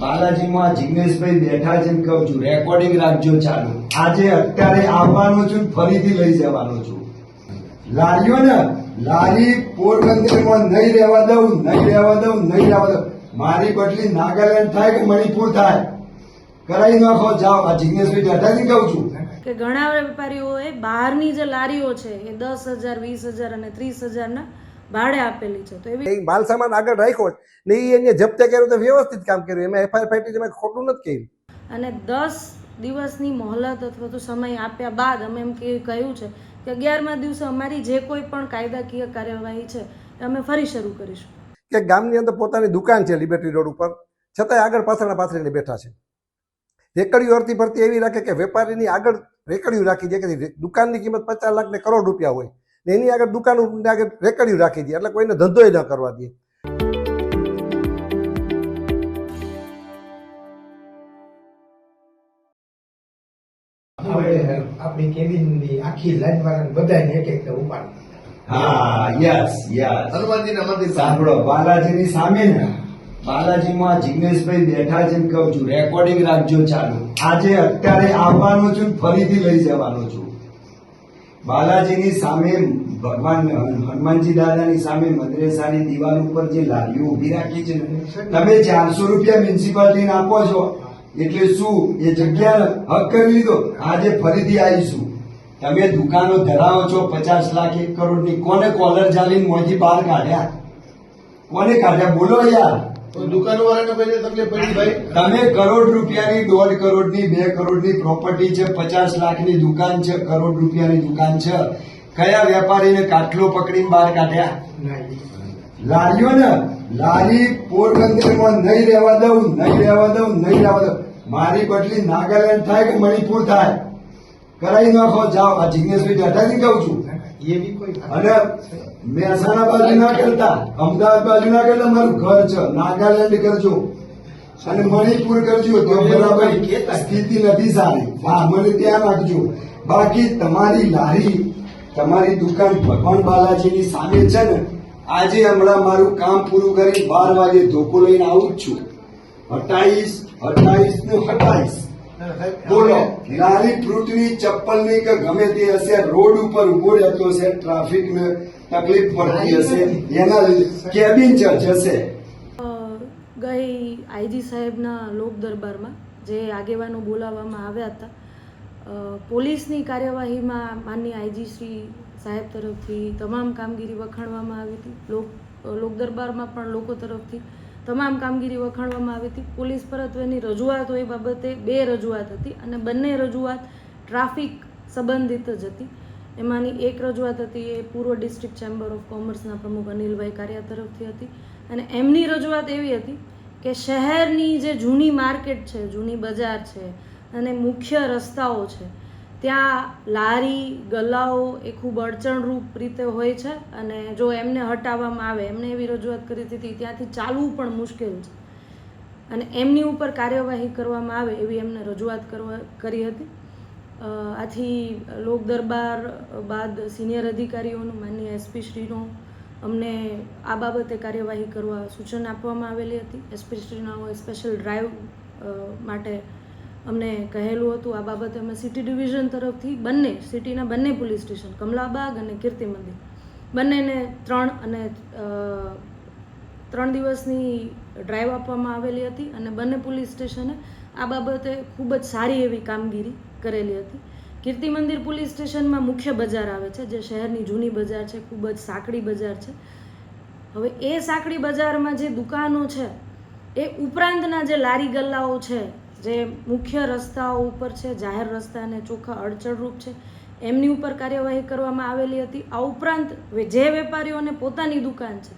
બાલાજીમાં જિગ્નેશભાઈ બેઠા છે કહું છું રેકોર્ડિંગ રાખજો ચાલુ. આજે અત્યારે આવવાનો છું ફરીથી લઈ જવાનો છું. લારીઓ ને લારી પોરબંદરમાં નહીં રહેવા દઉં, નહીં રહેવા દઉં, નહીં રહેવા દઉં. મારી બદલી નાગાલેન્ડ થાય કે મણિપુર થાય? કરાવી નાખો, જાઓ. આ જિગ્નેશભાઈ બેઠાથી કહું છું. કે ઘણા વેપારીઓએ બહારની જે લારીઓ છે, એ દસ હજાર, વીસ હજાર અને ત્રીસ હજારના ભાડે આપેલી છે. તો એવી માલ સામાન આગળ રાખ્યો ને એ એને જપ્તે કર્યું તો વ્યવસ્થિત કામ કર્યું. એમાં એફઆઈઆર ફાટી એમાં ખોટું નથી કર્યું. અને દસ દિવસની મોહલત અથવા તો સમય આપ્યા બાદ અમે એમ કે કહ્યું છે કે અગિયારમા દિવસે અમારી જે કોઈ પણ કાયદાકીય કાર્યવાહી છે એ અમે ફરી શરૂ કરીશું. કે ગામની અંદર પોતાની દુકાન છે લિબર્ટી રોડ ઉપર. છતાંય આગળ પાછળના પાથરીને બેઠા છે. રેકડીઓ અરતી ભરતી એવી રાખે કે વેપારીની આગળ રેકડીઓ રાખી દે કે દુકાનની કિંમત પચાસ લાખ ને કરોડ રૂપિયા હોય. ને એની આગળ દુકાન આગળ રેકડ્યું રાખી દે એટલે કોઈને ધંધોય ન કરવા દે. આપણી કેબિનની આખી લાઈન વાળાને બધાને એક એક ઉપાડી હા યસ યસ હનુમાનજીના મંદિર સાંભળો બાલાજીની સામે ને બાલાજીમાં જિગ્નેશભાઈ બેઠા છે ને કહું છું રેકોર્ડિંગ રાખજો ચાલુ. આજે અત્યારે આવવાનો છું ફરીથી લઈ જવાનો છું. બાલાજીની સામે ભગવાન, હનુમાનજી દાદાની સામે મદ્રેસાની દિવાલ ઉપર જે લારીઓ ઊભી રાખી છે, તમે ચારસો રૂપિયા મ્યુનિસિપાલિટીને આપો છો. એટલે શું? એ જગ્યા હક કરી લીધો? આજે ફરીથી આવીશું. તમે દુકાનો ધરાવો છો પચાસ લાખ, એક કરોડની. કોને કોલર ચાલીને મોજી બહાર કાઢ્યા? કોને કાઢ્યા? બોલો યાર. દુકાન વાળાને પહેલે તકલીફ પડી ભાઈ? તમે કરોડ રૂપિયાની દોઢ કરોડની બે કરોડની પ્રોપર્ટી છે પચાસ લાખની દુકાન છે કરોડ રૂપિયાની દુકાન છે. કયા વેપારીને કાટલો પકડીને બહાર કાઢ્યા? લારીઓ ને. લારી પોરબંદરમાં નહીં રહેવા દઉં નહીં રહેવા દઉં નહીં રહેવા દઉં. મારી બદલી નાગાલેન્ડ થાય કે મણિપુર થાય? કરાવી નાખો જાઓ. આ જિગ્નેશભાઈ બેઠાથી કહું છું. એ બી કોઈ અને મહેસાણા બાજુ ના કરતા અમદાવાદ બાજુ ના કરતા મારું ઘર છે. નાગાલેન્ડ કરજો. અને મણિપુર કરજો. તો બરાબર સ્થિતિ નથી સારી. હા મને ત્યાં રાખજો. બાકી તમારી લારી તમારી દુકાન ભગવાન બાલાજીની સામે છે ને આજે હમણાં મારું કામ પૂરું કરી બાર વાગે ધોકો લઈને આવું જ છું. હટાઈશ હટાઈશ ને હટાઈશ બોલો લારી ફ્રૂટની ચપ્પલની કે ગમે તે હશે રોડ ઉપર ઊભો રહેતો હશે ટ્રાફિક ને તકલીફ પડતી હશે. એના કેબિન છે હશે. ગઈ આઈજી સાહેબના લોક દરબારમાં જે આગેવાનો બોલાવવામાં આવ્યા હતા પોલીસની કાર્યવાહીમાં માન્ય આઈજી શ્રી સાહેબ તરફથી તમામ કામગીરી વખાણવામાં આવી હતી. લોક લોક દરબારમાં પણ લોકો તરફથી તમામ કામગીરી વખાણવામાં આવી હતી. પોલીસ પરત્વેની રજૂઆત હોય બાબતે બે રજૂઆત હતી અને બંને રજૂઆત ટ્રાફિક સંબંધિત જ હતી. એમાંની એક રજૂઆત હતી એ પૂર્વ ડિસ્ટ્રિક્ટ ચેમ્બર ઓફ કોમર્સના પ્રમુખ અનિલભાઈ કારિયા તરફથી હતી. અને એમની રજૂઆત એવી હતી કે શહેરની જે જૂની માર્કેટ છે, જૂની બજાર છે અને મુખ્ય રસ્તાઓ છે, ત્યાં લારી, ગલ્લાઓ એ ખૂબ અડચણરૂપ રીતે હોય છે અને જો એમને હટાવવામાં આવે, એમને એવી રજૂઆત કરી હતી ત્યાંથી ચાલવું પણ મુશ્કેલ છે. અને એમની ઉપર કાર્યવાહી કરવામાં આવે એવી એમને રજૂઆત કરવા કરી હતી. આથી લોક દરબાર બાદ સિનિયર અધિકારીઓનું, માનનીય એસપી શ્રીનો અમને આ બાબતે કાર્યવાહી કરવા સૂચન આપવામાં આવેલી હતી. એસપી શ્રીના સ્પેશિયલ ડ્રાઈવ માટે અમને કહેલું હતું. આ બાબતે અમે સિટી ડિવિઝન તરફથી બંને સિટીના બંને પોલીસ સ્ટેશન કમલાબાગ અને કીર્તિ મંદિર, બંનેને ત્રણ અને ત્રણ દિવસની ડ્રાઈવ આપવામાં આવેલી હતી અને બંને પોલીસ સ્ટેશને આ બાબતે ખૂબ જ સારી એવી કામગીરી કરેલી હતી. કીર્તિ મંદિર પોલીસ સ્ટેશનમાં મુખ્ય બજાર આવે છે, જે શહેરની જૂની બજાર છે, ખૂબ જ સાંકડી બજાર છે. હવે એ સાંકડી બજારમાં જે દુકાનો છે, એ ઉપરાંતના જે લારી ગલ્લાઓ છે, જે મુખ્ય રસ્તાઓ ઉપર છે, જાહેર રસ્તાને ચોખ્ખા અડચણરૂપ છે, એમની ઉપર કાર્યવાહી કરવામાં આવેલી હતી. આ ઉપરાંત જે વેપારીઓને પોતાની દુકાન છે,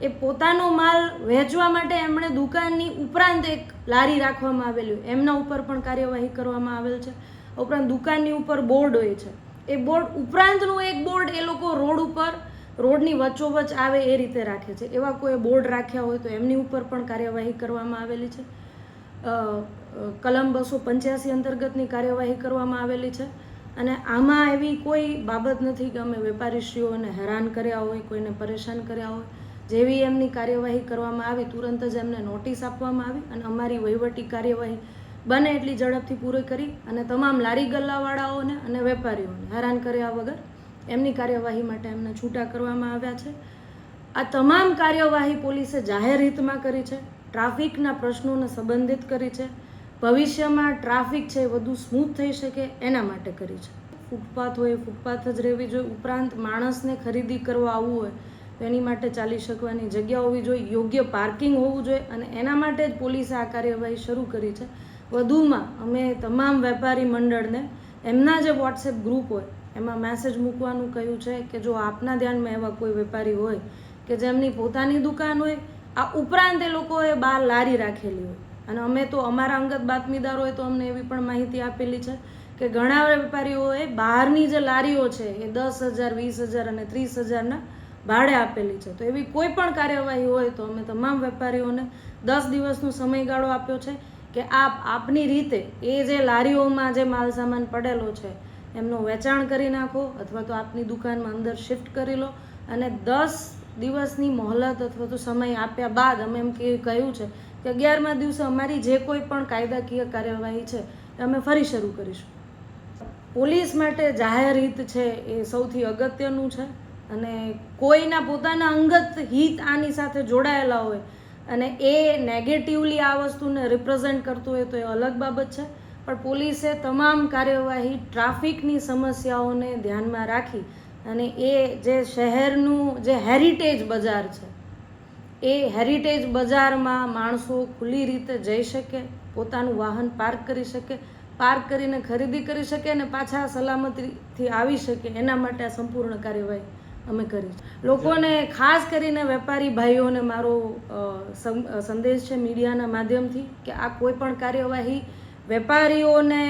એ પોતાનો માલ વેચવા માટે એમણે દુકાનની ઉપરાંત એક લારી રાખવામાં આવેલી એમના ઉપર પણ કાર્યવાહી કરવામાં આવેલ છે. ઉપરાંત દુકાનની ઉપર બોર્ડ હોય છે. એ બોર્ડ ઉપરાંતનું એક બોર્ડ એ લોકો રોડ ઉપર, રોડની વચ્ચોવચ આવે એ રીતે રાખે છે. એવા કોઈ બોર્ડ રાખ્યા હોય તો એમની ઉપર પણ કાર્યવાહી કરવામાં આવેલી છે. કલમ બસો પંચ્યાસી અંતર્ગતની કાર્યવાહી કરવામાં આવેલી છે. અને આમાં એવી કોઈ બાબત નથી કે અમે વેપારીશ્રીઓને હેરાન કર્યા હોય, કોઈને પરેશાન કર્યા હોય. જેવી એમની કાર્યવાહી કરવામાં આવી, તુરંત જ એમને નોટિસ આપવામાં આવી અને અમારી વહીવટી કાર્યવાહી બને એટલી ઝડપથી પૂરી કરી અને તમામ લારી ગલ્લાવાળાઓને અને વેપારીઓને હેરાન કર્યા વગર એમની કાર્યવાહી માટે એમને છૂટા કરવામાં આવ્યા છે. આ તમામ કાર્યવાહી પોલીસે જાહેર હિતમાં કરી છે, ટ્રાફિકના પ્રશ્નોને સંબંધિત કરી છે, ભવિષ્યમાં ટ્રાફિક છે એ વધુ સ્મૂથ થઈ શકે એના માટે કરી છે. ફૂટપાથ હોય ફૂટપાથ જ રહેવી જોઈએ, ઉપરાંત માણસને ખરીદી કરવા આવવું હોય તો એની માટે ચાલી શકવાની જગ્યા હોવી જોઈએ, યોગ્ય પાર્કિંગ હોવું જોઈએ અને એના માટે જ પોલીસે આ કાર્યવાહી શરૂ કરી છે. વધુમાં અમે તમામ વેપારી મંડળને એમના જે વોટ્સએપ ગ્રુપ હોય, એમાં મેસેજ મૂકવાનું કહ્યું છે કે જો આપના ધ્યાનમાં એવા કોઈ વેપારી હોય કે જેમની પોતાની દુકાન હોય, આ ઉપરાંત એ લોકોએ બહાર લારી રાખેલી હોય. અને અમે તો અમારા અંગત બાતમીદારોએ તો અમને એવી પણ માહિતી આપેલી છે કે ઘણા વેપારીઓએ બહારની જે લારીઓ છે એ દસ હજાર, વીસ હજાર અને ત્રીસ હજારના ભાડે આપેલી છે. તો એવી કોઈ પણ કાર્યવાહી હોય તો અમે તમામ વેપારીઓને દસ દિવસનો સમયગાળો આપ્યો છે. કે આપ, આપની રીતે એ જે લારીઓમાં જે માલ સામાન પડેલો છે, એમનું વેચાણ કરી નાખો અથવા તો આપની દુકાનમાં અંદર શિફ્ટ કરી લો અને દસ દિવસની મોહલત અથવા તો સમય આપ્યા બાદ અમે એમ કહ્યું છે કે અગિયારમા દિવસે અમારી જે કોઈ પણ કાયદાકીય કાર્યવાહી છે, એ અમે ફરી શરૂ કરીશું. પોલીસ માટે જાહેર હિત છે એ સૌથી અગત્યનું છે અને કોઈના પોતાના અંગત હિત આની સાથે જોડાયેલા હોય અને એ નેગેટિવલી આ વસ્તુને રિપ્રેઝેન્ટ કરતું હોય તો એ અલગ બાબત છે. પણ પોલીસે તમામ કાર્યવાહી ટ્રાફિકની સમસ્યાઓને ધ્યાનમાં રાખી અને એ જે શહેરનું જે હેરિટેજ બજાર છે, એ હેરિટેજ બજારમાં માણસો ખુલ્લી રીતે જઈ શકે, પોતાનું વાહન પાર્ક કરી શકે પાર્ક કરીને ખરીદી કરી શકે અને પાછા સલામતીથી આવી શકે. એના માટે આ સંપૂર્ણ કાર્યવાહી અમે કરી લોકોને ખાસ કરીને વેપારી ભાઈઓને મારો સંદેશ છે મીડિયાના માધ્યમથી કે આ કોઈ પણ કાર્યવાહી વેપારીઓને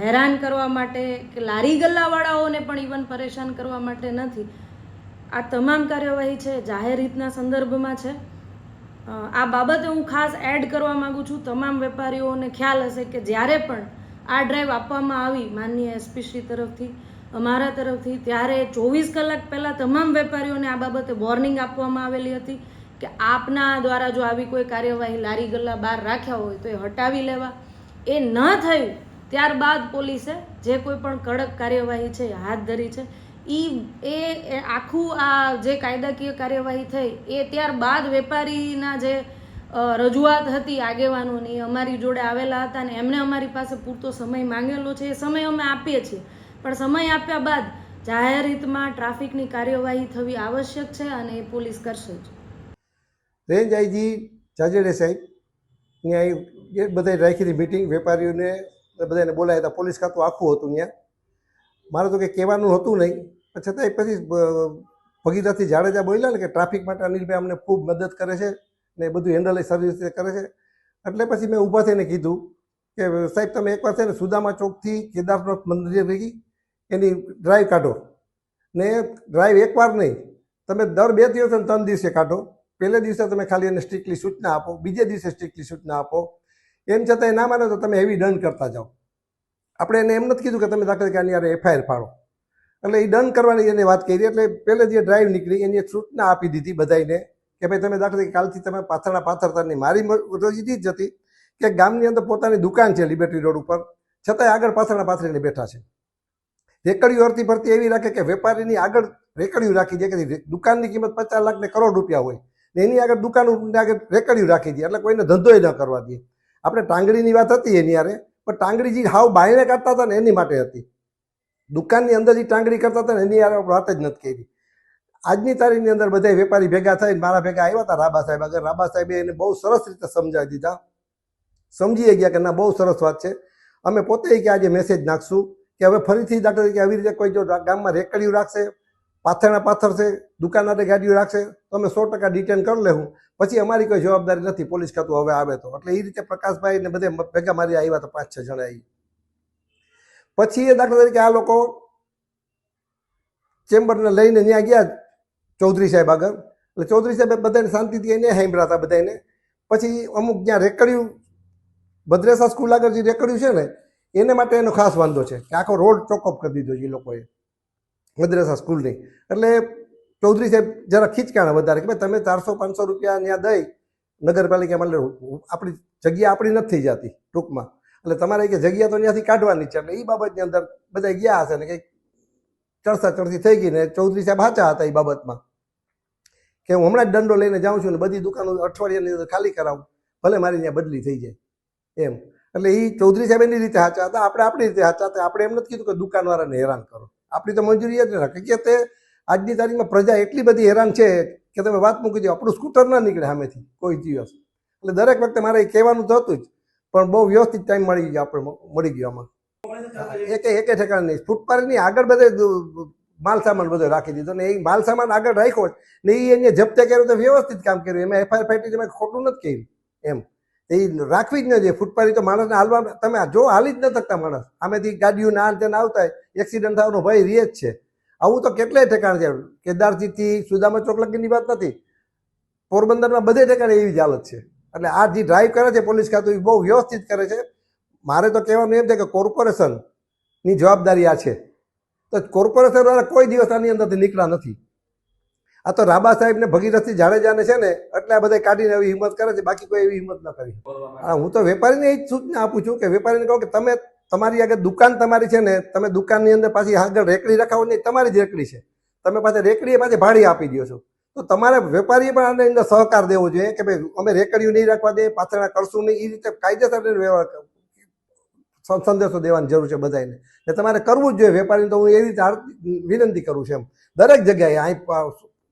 હેરાન કરવા માટે કે લારી ગલ્લાવાળાઓને પણ ઇવન પરેશાન કરવા માટે નથી. આ તમામ કાર્યવાહી છે, જાહેર રીતના સંદર્ભમાં છે. આ બાબતે હું ખાસ એડ કરવા માગું છું, તમામ વેપારીઓને ખ્યાલ હશે કે જ્યારે પણ આ ડ્રાઈવ આપવામાં આવી માનનીય એસપી શ્રી તરફથી અમારા તરફથી ત્યારે ચોવીસ કલાક પહેલાં તમામ વેપારીઓને આ બાબતે વોર્નિંગ આપવામાં આવેલી હતી કે આપના દ્વારા જો આવી કોઈ કાર્યવાહી લારી ગલ્લા બહાર રાખ્યા હોય તો એ હટાવી લેવા. એ ન થયું, ત્યારબાદ પોલીસે જે કોઈ પણ કડક કાર્યવાહી છે હાથ ધરી છે. એ એ આખું આ જે કાયદાકીય કાર્યવાહી થઈ, એ ત્યારબાદ વેપારીના જે રજૂઆત હતી આગેવાનોની અમારી જોડે આવેલા હતા અને એમને અમારી પાસે પૂરતો સમય માંગેલો છે. એ સમય અમે આપીએ છીએ. પણ સમય આપ્યા બાદ જાહેર હિતમાં ટ્રાફિકની કાર્યવાહી થવી આવશ્યક છે અને એ પોલીસ કરશે જ. રેન્જ આઈજી જાજેડે સાહેબ ત્યાં એ બધાય રાખી હતી મિટિંગ વેપારીઓને બધાને બોલાયા હતા, પોલીસ ખાતું આખું હતું ત્યાં મારે તો કંઈ કહેવાનું હતું નહીં, પણ છતાંય પછી ભગીરથથી જાડેજા બોલ્યા ને કે ટ્રાફિક માટે અનિલભાઈ અમને ખૂબ મદદ કરે છે ને એ બધું હેન્ડલ સારી રીતે કરે છે. એટલે પછી મેં ઊભા થઈને કીધું કે સાહેબ, તમે એકવાર છે ને સુદામા ચોકથી કેદારનાથ મંદિર ભેગી એની ડ્રાઈવ કાઢો. ને ડ્રાઈવ એકવાર નહીં, તમે દર બે દિવસે ત્રણ દિવસે કાઢો. પહેલે દિવસે તમે ખાલી એને સ્ટ્રિક્ટલી સૂચના આપો, બીજે દિવસે સ્ટ્રિક્ટલી સૂચના આપો. એમ છતાંય ના માને તો તમે હેવી દંડ કરતા જાઓ. આપણે એને એમ નથી કીધું કે તમે દાખલા કે આની યારે એફઆઈઆર પાડો. એટલે એ દંડ કરવાની એને વાત કરી, એટલે પહેલે જે ડ્રાઈવ નીકળી, એની સૂચના આપી દીધી બધાને કે ભાઈ તમે દાખલ કાલથી તમે પાથરણા પાથરતાની મારી રજીદી જ હતી કે ગામની અંદર પોતાની દુકાન છે લિબર્ટી રોડ ઉપર. છતાંય આગળ પાથરણા પાથરીને બેઠા છે. રેકડીઓ અરતી ભરતી એવી રાખે કે વેપારીની આગળ રેકડીઓ રાખી દે, કે દુકાનની કિંમત પચાસ લાખ ને કરોડ રૂપિયા હોય, ને એની આગળ દુકાન આગળ રેકડીઓ રાખી દે, એટલે કોઈને ધંધોય ન કરવા દે. આપણે ટાંગડીની વાત હતી એની યારે પણ ટાંગડી જે હાવ બાયણે કાઢતા હતા ને એની માટે હતી. દુકાનની અંદર જે ટાંગડી કરતા હતા ને એની યારે વાત જ નથી કરી. આજની તારીખની અંદર બધા વેપારી ભેગા થઈને મારા ભેગા આવ્યા હતા રાબા સાહેબ આગળ. રાબા સાહેબે એને બહુ સરસ રીતે સમજાવી દીધા. સમજી ગયા કે ના, બહુ સરસ વાત છે. અમે પોતે કે આજે મેસેજ નાખશું. કે હવે ફરીથી દાખલા તરીકે આવી રીતે કોઈ જો ગામમાં રેકડીઓ રાખશે, પાથરણા પાથરશે દુકાન માટે ગાડીઓ રાખશે, તો અમે સો ટકા ડિટેન કરી લેવું. પછી અમારી કોઈ જવાબદારી નથી પોલીસ ખાતું હવે આવે તો. એટલે એ રીતે પ્રકાશભાઈ ને બધે ભેગા મારી આવ્યા તો પાંચ છ જણા આવી પછી એ દાખલા તરીકે આ લોકો ચેમ્બરને લઈને ત્યાં ગયા ચૌધરી સાહેબ આગળ. એટલે ચૌધરી સાહેબ બધાને શાંતિથી એને સાંભળ્યા હતા બધાને પછી અમુક જ્યાં રેકડ્યું, ભદ્રેસા સ્કૂલ આગળ જે રેકડ્યું છે ને એને માટે એનો ખાસ વાંધો છે કે આખો રોડ ચોકઅપ કરી દીધો છે એ લોકોએ. મદ્રાસા સ્કૂલની. એટલે ચૌધરી સાહેબ જરા ખીચકાણા વધારે કે ભાઈ તમે ચારસો, પાંચસો રૂપિયા ત્યાં દઈ, નગરપાલિકામાં આપણી જગ્યા આપણી નથી જતી ટૂંકમાં. એટલે તમારે કે જગ્યા તો ત્યાંથી કાઢવાની છે. એટલે એ બાબતની અંદર બધા ગયા હશે ને કંઈક ચડસા ચડતી થઈ ગઈ ને ચૌધરી સાહેબ સાચા હતા એ બાબતમાં. કે હું હમણાં જ દંડો લઈને જાઉં છું ને બધી દુકાનો અઠવાડિયાની અંદર ખાલી કરાવું. ભલે મારી ત્યાં બદલી થઈ જાય. એમ. એટલે એ ચૌધરી સાહેબ એની રીતે સાચા હતા, આપણે આપણી રીતે સાચા હતા. આપણે એમ નથી કીધું કે દુકાનવાળાને હેરાન કરો. આપણી તો મંજૂરી જ રાખે કે તે આજની તારીખમાં પ્રજા એટલી બધી હેરાન છે કે તમે વાત મૂકી દો, આપણું સ્કૂટર ના નીકળે સામેથી કોઈ દિવસ. એટલે દરેક વખતે મારે કહેવાનું તો હતું જ, પણ બહુ વ્યવસ્થિત ટાઈમ મળી ગયો આપણે, મળી ગયો આમાં. એકે એકે ઠેકાણ નહીં, ફૂટપાથની આગળ બધે માલ સામાન બધો રાખી દીધો. ને એ માલ સામાન આગળ રાખ્યો ને એ એને જપ્તે કર્યું તો વ્યવસ્થિત કામ કર્યું. એમાં એફઆઈઆર ફાઈટી ખોટું નથી કર્યું. એમ. એ રાખવી જ ન જોઈએ. ફૂટપાથી તો માણસને હાલવા તમે જો હાલી જ ન શકતા માણસ. આમેથી ગાડીઓ ના તેને આવતા એક્સિડન્ટ થવાનો ભય રહે જ છે. આવું તો કેટલાય ઠેકાણ છે. કેદારજીથી સુદામા ચોક લગીની વાત નથી. પોરબંદરમાં બધે ઠેકાણે એવી જ હાલત છે. એટલે આ જે ડ્રાઈવ કરે છે પોલીસ ખાતું, એ બહુ વ્યવસ્થિત કરે છે. મારે તો કહેવાનું એમ છે કે કોર્પોરેશનની જવાબદારી આ છે. તો કોર્પોરેશન દ્વારા કોઈ દિવસ આની અંદરથી નીકળ્યા નથી. આ તો રાબા સાહેબ ને ભગીરથી જાડેજાને છે ને એટલે આ બધા કાઢીને એવી હિંમત કરે છે બાકી કોઈ એવી હિંમત ન કરી હા હું તો વેપારીને એ જ સૂચના આપું છું કે વેપારીને કહું કે તમે તમારી આગળ દુકાન તમારી છે ને તમે દુકાનની અંદર પાછી આગળ રેકડી રખાવો નહીં તમારી જ રેકડી છે. તમે પાછી રેકડીએ પાછી ભાડી આપી દો છો. તો તમારે વેપારીએ પણ આની અંદર સહકાર દેવો જોઈએ કે ભાઈ અમે રેકડીઓ નહીં રાખવા દે પાછળ કરશું નહીં એ રીતે કાયદેસર વ્યવહાર સંદેશો દેવાની જરૂર છે બધાને ને તમારે કરવું જ જોઈએ. વેપારીને તો હું એવી રીતે વિનંતી કરું છું એમ. દરેક જગ્યાએ અહીં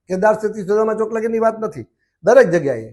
કેદાર સ્થિતિ સુદામા ચોક લગીની વાત નથી. દરેક જગ્યાએ